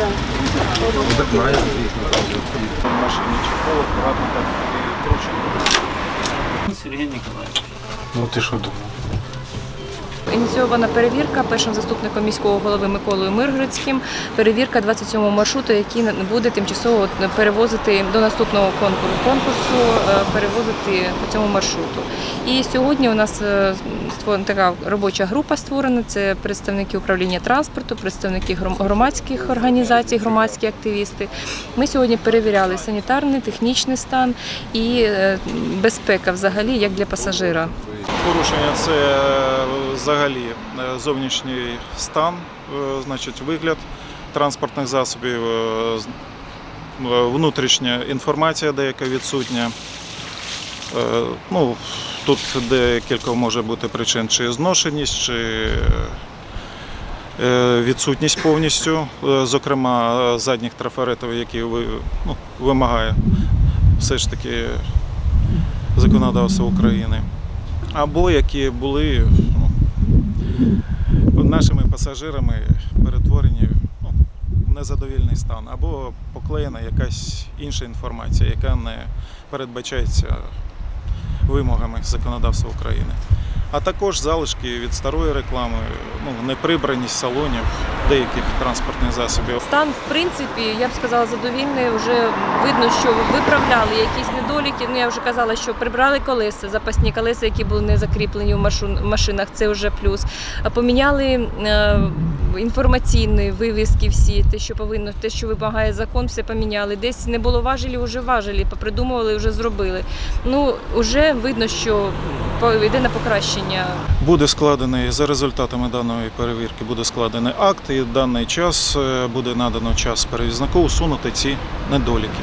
Ну так правильно, звісно. Машині Чехова, аккуратно так кручено. Сергій Ніколаєвич. Ну ти що думав? Ініційована перевірка першим заступником міського голови Миколою Миргородським. Перевірка 27-го маршруту, який буде тимчасово перевозити до наступного конкурсу, конкурсу е, перевозити по цьому маршруту. І сьогодні у нас е, створена така робоча група створена. Це представники управління транспорту, представники громадських організацій, громадські активісти. Ми сьогодні перевіряли санітарний, технічний стан і е, безпека взагалі як для пасажира. Порушення це взагалі е, зовнішній стан, е, значить вигляд транспортних засобів, е, внутрішня інформація деяка відсутня. Ну, тут декілька може бути причин, чи зношеність, чи відсутність повністю, зокрема задніх трафаретів, які ну, вимагає все ж таки законодавство України або які були пасажирами перетворені ну, в незадовільний стан, або поклеєна якась інша інформація, яка не передбачається вимогами законодавства України. А також залишки від старої реклами, ну, неприбраність салонів деяких транспортних засобів. Стан, в принципі, я б сказала, задовільний. Вже видно, що виправляли якісь недоліки. Ну я вже казала, що прибрали колеса, запасні колеса, які були не закріплені в машинах. Це вже плюс. Поміняли е, інформаційні вивіски, всі те, що повинно, те, що вимагає закон, все поміняли. Десь не було важелі, вже важелі, попридумували, вже зробили. Ну вже видно, що йде на покращення. Буде складений за результатами даної перевірки, буде складений акт, і даний час е, буде надано час перевізнику усунути ці недоліки.